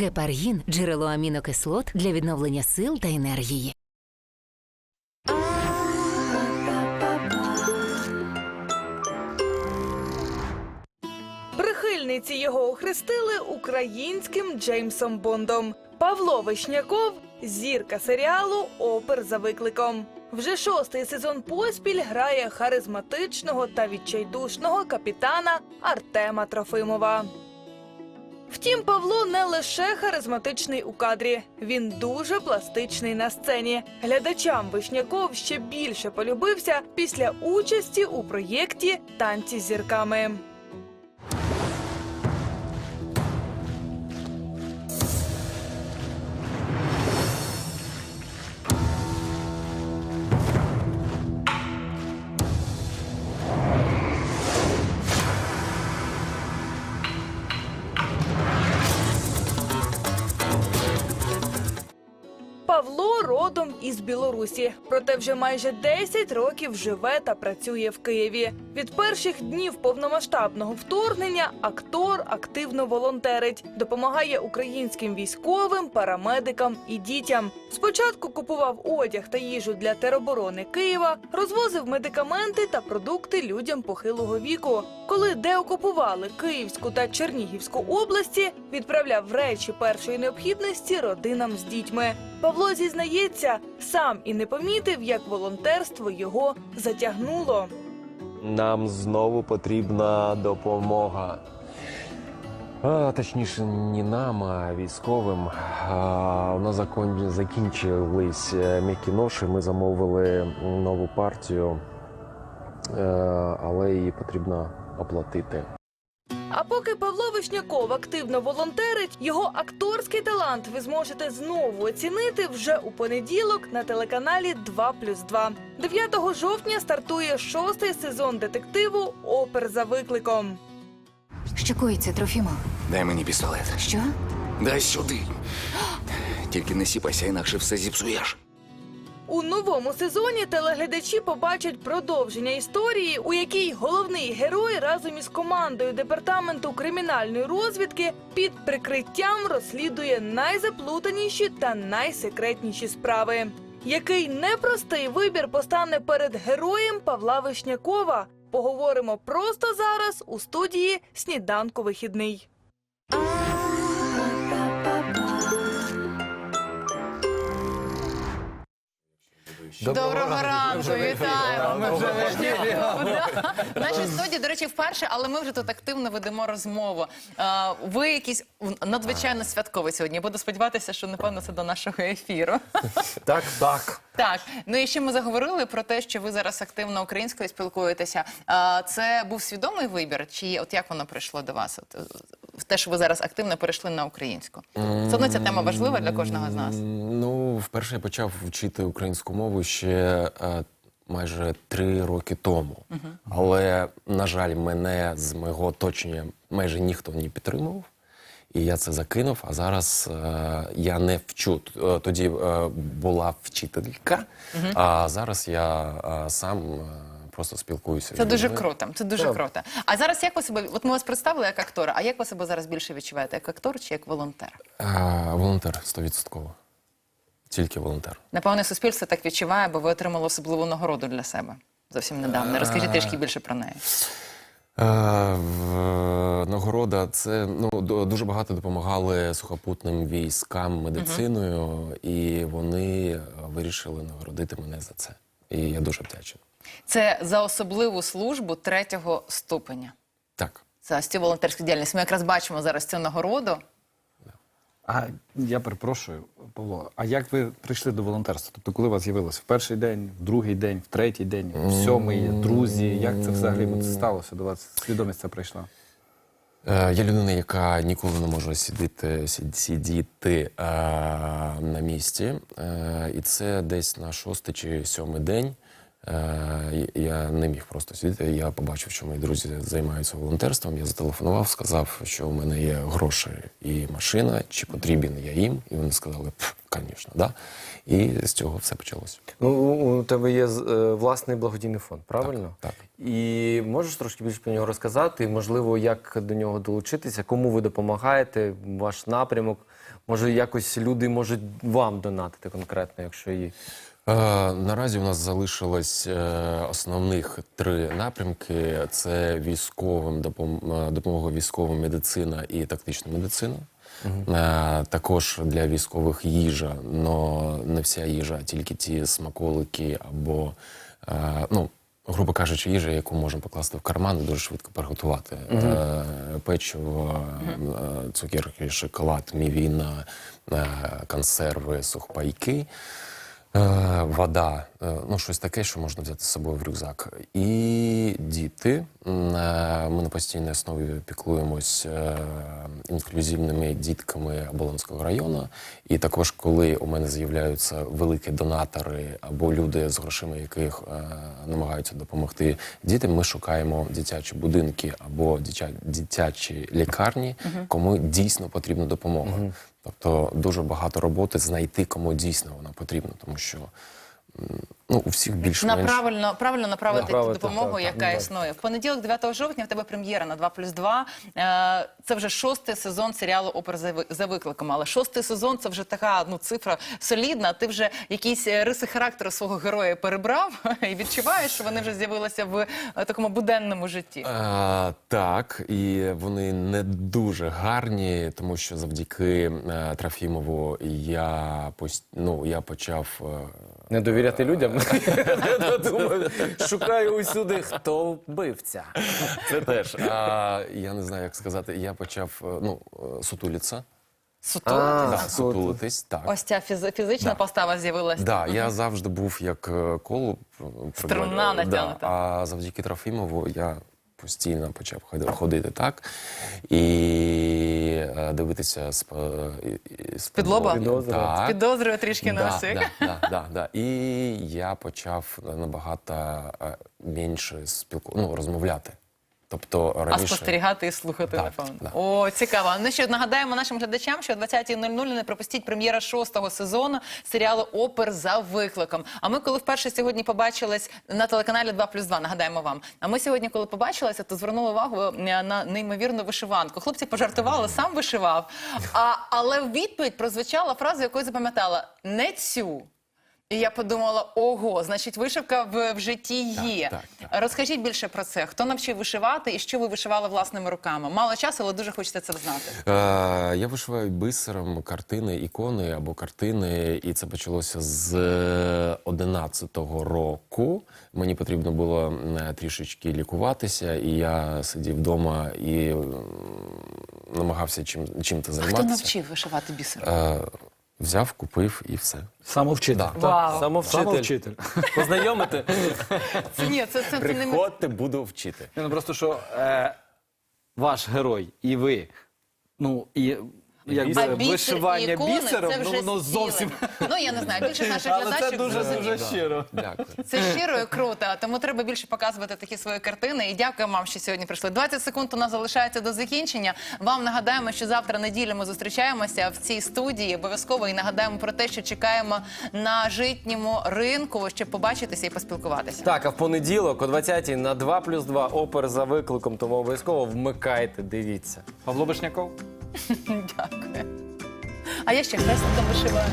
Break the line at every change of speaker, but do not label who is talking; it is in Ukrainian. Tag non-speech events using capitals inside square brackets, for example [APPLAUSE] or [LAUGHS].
Гепаргін джерело амінокислот для відновлення сил та енергії.
Прихильниці його охрестили українським Джеймсом Бондом. Павло Вишняков зірка серіалу Опер за викликом. Вже шостий сезон поспіль грає харизматичного та відчайдушного капітана Артема Трофимова. Втім, Павло не лише харизматичний у кадрі, він дуже пластичний на сцені. Глядачам Вишняков ще більше полюбився після участі у проєкті Танці з зірками. Родом із Білорусі, проте вже майже 10 років живе та працює в Києві. Від перших днів повномасштабного вторгнення актор активно волонтерить, допомагає українським військовим, парамедикам і дітям. Спочатку купував одяг та їжу для тероборони Києва, розвозив медикаменти та продукти людям похилого віку. Коли деокупували Київську та Чернігівську області, відправляв речі першої необхідності родинам з дітьми. Павло зізнається, сам і не помітив, як волонтерство його затягнуло.
Нам знову потрібна допомога. А, точніше, не нам, а військовим. А, у нас закон... закінчились е, м'які ноші. Ми замовили нову партію, е, але її потрібно оплатити.
А поки Павло Вишняков активно волонтерить, його акторський талант ви зможете знову оцінити вже у понеділок на телеканалі 2+,2. 9 жовтня стартує шостий сезон детективу Опер за викликом.
Що коїться, Трофімо?
Дай мені пістолет.
Що?
Дай сюди. Тільки не сіпайся, інакше все зіпсуєш.
У новому сезоні телеглядачі побачать продовження історії, у якій головний герой разом із командою департаменту кримінальної розвідки під прикриттям розслідує найзаплутаніші та найсекретніші справи. Який непростий вибір постане перед героєм Павла Вишнякова? Поговоримо просто зараз у студії Сніданку вихідний.
Доброго ранку, вітаємо. Да. В нашій студії, до речі, вперше, але ми вже тут активно ведемо розмову. Е, Ви якийсь надзвичайно святковий сьогодні. Буду сподіватися, що напевно це до нашого ефіру.
Так, так.
Так, ну і ще ми заговорили про те, що ви зараз активно українською спілкуєтеся. Е, Це був свідомий вибір, чи от як воно прийшло до вас? От, е, в те, що ви зараз активно перейшли на українську. Все одно ця тема важлива для кожного з нас.
Ну, вперше я почав вчити українську мову ще е, майже три роки тому. Але, на жаль, мене з моєго оточення майже ніхто не підтримував. І я це закинув. А зараз е, я не вчу. Е, Тоді е, була вчителька, а зараз я е, сам е, просто спілкуюся.
Це дуже круто. Це дуже круто. А зараз як ви себе, от ми вас представили як актора, а як ви себе зараз більше відчуваєте? Як актор чи як волонтер?
Е, волонтер, стовідсотково. Тільки волонтер.
Напевне, суспільство так відчуває, бо ви отримали особливу нагороду для себе зовсім недавно. Розкажіть трішки більше про неї.
Нагорода це ну дуже багато допомагали сухопутним військам медициною, і вони е, вирішили нагородити мене за це. І я дуже вдячний.
Це за особливу службу третього ступеня.
Так.
За ось цю волонтерську діяльність. Ми якраз бачимо зараз цю нагороду.
А я перепрошую, Павло. А як ви прийшли до волонтерства? Тобто, коли у вас з'явилося в перший день, в другий день, в третій день, в сьомий, друзі? Як це взагалі сталося до вас? Свідомість це прийшла?
Е, Я людина, яка ніколи не може сидіти, сидіти е, на місці. Е, і це десь на шостий чи сьомий день. Е, я не міг просто сидіти. Я побачив, що мої друзі займаються волонтерством. Я зателефонував, сказав, що у мене є гроші і машина, чи потрібен я їм. І вони сказали, звісно, да. І з цього все почалося.
Ну, у тебе є е, власний благодійний фонд, правильно?
Так,
І можеш трошки більше про нього розказати? Можливо, як до нього долучитися, кому ви допомагаєте, ваш напрямок,
Може, якось люди можуть вам донатити конкретно, якщо є.
Е, Наразі у нас залишилось е, основних три напрямки: це військовим е, допомога військовим медицина і тактична медицина. Е, Також для військових їжа, але не вся їжа, а тільки ті смаколики або ну. Грубо кажучи, їжа, яку можна покласти в карман і дуже швидко приготувати. Е, Печиво, е, цукерки, шоколад, мівіна, консерви, сухпайки. Е, вода, е, ну щось таке, що можна взяти з собою в рюкзак. І діти. Е, Ми на постійній основі піклуємось інклюзивними дітками Оболонського району. І також, коли у мене з'являються великі донатори або люди з грошима, яких намагаються допомогти дітям, ми шукаємо дитячі будинки або дитя- дитячі лікарні, кому дійсно потрібна допомога. Тобто дуже багато роботи знайти, кому дійсно вона потрібна, тому що ну, у всіх
більш
на
правильно, правильно направити
Направити,
допомогу,
та, та,
яка
та, так.
існує. В понеділок, 9 жовтня, в тебе прем'єра на 2 плюс 2. Е, Це вже шостий сезон серіалу Опер за викликом. Але шостий сезон це вже така ну, цифра солідна. Ти вже якісь е, риси характеру свого героя перебрав [LAUGHS] і відчуваєш, що вони вже з'явилися в е, такому буденному житті.
Е, так, і вони не дуже гарні, тому що завдяки е, Трофімову я пост... ну, я почав.
Не довіряти людям. [LAUGHS] [LAUGHS] Шукаю усюди, хто вбивця.
Це теж. Я не знаю, як сказати. Я почав е, ну, е, сутулитися.
Сутул.
Да, сутулитись, так.
Ось ця фізи- фізична
Да.
постава з'явилася.
Да, я завжди був як е, коло е,
Струна натягнута.
Да, а завдяки Трофімову я постійно почав ходи- ходити так і е, дивитися з, з
Під лоба?
Так.
Підозрюю трішки на
Да,
всіх.
да, да, да, да. І я почав набагато е, менше спілку... ну, розмовляти. Тобто
А спостерігати і слухати,
Так,
напевно.
да.
О, цікаво. Ну що, нагадаємо нашим глядачам, що о 20.00 не пропустіть прем'єра шостого сезону серіалу Опер за викликом. А ми, коли вперше сьогодні побачились на телеканалі 2 плюс 2, нагадаємо вам. А ми сьогодні, коли побачилися, то звернули увагу е, на неймовірну вишиванку. Хлопці пожартували, сам вишивав. А, але в відповідь прозвучала фраза, яку запам'ятала: не цю. І я подумала: ого, значить, вишивка в, в житті є.
так, так.
Розкажіть більше про це. Хто навчив вишивати і що ви вишивали власними руками? Мало часу, але дуже хочеться це знати.
Е, Я вишиваю бисером картини, ікони або картини, і це почалося з 11-го року. Мені потрібно було трішечки лікуватися, і я сидів вдома і намагався чим, чим то
Хто навчив вишивати бісером?
Е, Взяв, купив і все.
Самовчитель.
Да.
Вау.
Самовчитель.
Самовчитель. [LAUGHS]
Познайомити?
Це ні, це, це, це не ми-
Приходьте, буду вчити.
Ні, Ну просто що е, ваш герой і ви, ну і якби
А бісер і
вишивання
ікони,
бісером,
це
ну
вже
воно зовсім.
Ну я не знаю, більше наших
Але
глядачів
це дуже
зрозуміють.
дуже щиро.
Дякую.
Це щиро і круто, тому треба більше показувати такі свої картини. І дякую вам, що сьогодні прийшли. 20 секунд у нас залишається до закінчення. Вам нагадаємо, що завтра неділю ми зустрічаємося в цій студії. Обов'язково і нагадаємо про те, що чекаємо на житньому ринку, щоб побачитися і поспілкуватися.
Так, а в понеділок о 20-й на 2 плюс 2 опер за викликом, тому обов'язково вмикайте, дивіться.
Павло Башняков.
Дякую. А я ще хрестиком вишиваю.